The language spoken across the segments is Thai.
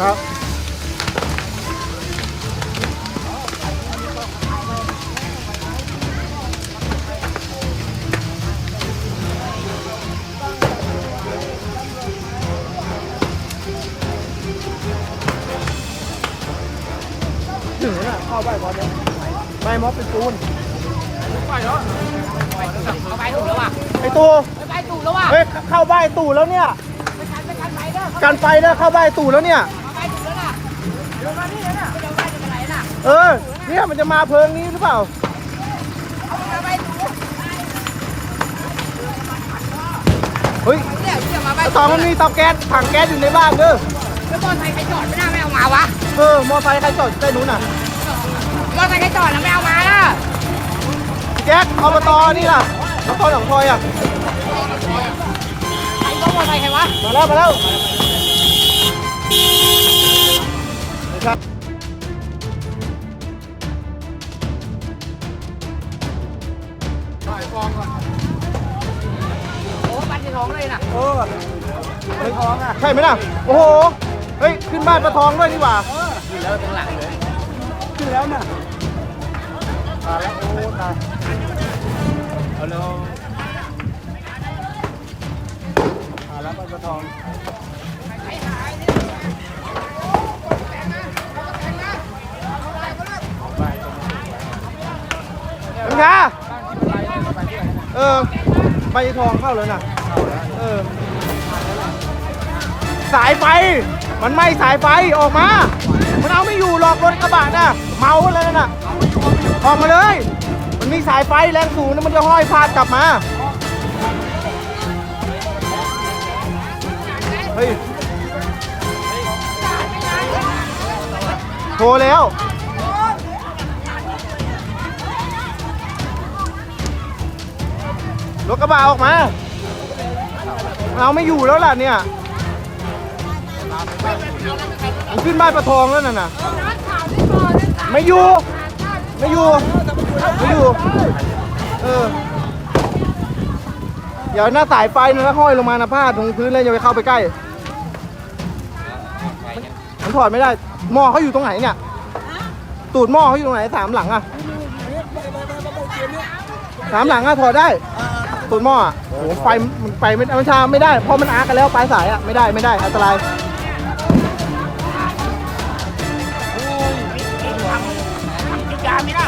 ครับเข้าไปบอลเบยไมม็อบเป็นปูนไปเนาอาไปถูกแล้วว่ะไอตู่ไปตู่แล้วว่ะเฮ้ยเข้าใบตู่แล้วเนี่ยการไปเนี่ยเข้าใบตู่แล้วเนี่ย เดี๋ยวมานี่เลยน่ะเดี๋ยวมาจะเป็นไรน่ะเออ เนี่ยมันจะมาเพลิงนี้หรือเปล่าเอาไปถูกเฮ้ยเนี่ยเดี๋ยวมาไปไอ้ตองมันมีเตาแก๊สถังแก๊สอยู่ในบ้านเด้อแล้วมอไซค์ใครจอดไม่น่าไม่เอามาวะ เออ มอไซค์ใครจอดอยู่ใต้นู้นน่ะ มอไซค์ใครจอดแล้วไม่เอามาล่ะแจ๊คอบตนี่ล่ะอบตหนองพลอยอะไอ้ต้องมอไซค์ใครวะ มาแล้วมาแล้ว ครับโอ้ปันจะท้องเลยน่ะเออเฮ้ยใช่ไหมล่ะ โอ้โห เฮ้ย ขึ้นบ้านประทองด้วยนี่หว่าขึ้นแล้วตรงหลังเลยขึ้นแล้วน่ะตายแล้วโอ้ตายเอาแล้วมาแล้วบ้านประทอง คะเออ ใบทองเข้าเลยน่ะ เออ สายไฟ มันไหม้สายไฟออกมา มันเอาไม่อยู่หรอกรถกระบะน่ะ เมาอะไรนั่นน่ะ ออกมาเลย มันมีสายไฟแรงสูงนะมันจะห้อยพาดกลับมา เฮ้ย โทรแล้ว รถกระบะออกมา เอาไม่อยู่แล้วล่ะเนี่ยมันขึ้นบ้านประทองแล้วน่ะนะไม่อยู่ ไม่อยู่ ไม่อยู่ เออ เดี๋ยวหน้าสายไฟนะถ้าห้อยลงมานะพาดตรงพื้นเลยอย่าไปเข้าไปใกล้ มันถอดไม่ได้ หม้อเขาอยู่ตรงไหนเนี่ย ตูดหม้อเขาอยู่ตรงไหนสามหลังอะสามหลังอะถอดได้ ตูดหม้ออะโอ้โหไฟมันไปไม่มันชาไม่ได้ เพราะมันอาร์กกันแล้วปลายสายอะไม่ได้ไม่ได้อันตรายยุบยาไม่ได้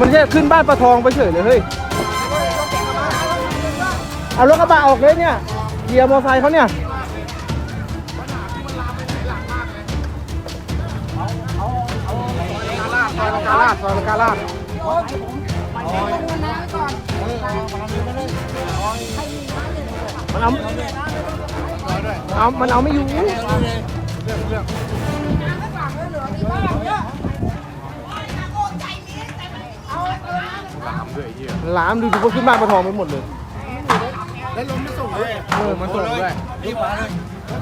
มันแค่ขึ้นบ้านปลาทองไปเฉยเลยเฮ้ยเอารถกระบะออกเลยเนี่ยเหยียบมอเตอร์ไซค์เขาเนี่ย ซอยลังกาลาดซอยลังกาลาดมันเอาเอามันเอาไม่อยู่หลามดูดูว่าขึ้นบ้านปลาทองไปหมดเลย แล้วลมไม่ส่งเลยเออมันส่งด้วยรีบมาเลย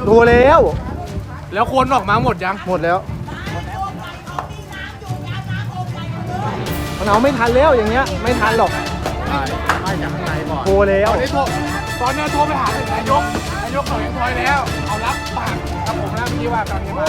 โทรแล้ว แล้วคนออกมาหมดยัง หมดแล้ว มันเอาไม่ทันแล้วอย่างเงี้ยไม่ทันหรอกใช่ไม่จากข้างในก่อนโทรแล้วตอนนี้โทรตอนนี้โทรไปหาถึงนายกนายกเขายังทอยแล้ว เอารับปากกับผมแล้วเมื่อกี้ว่าตอนนี้มา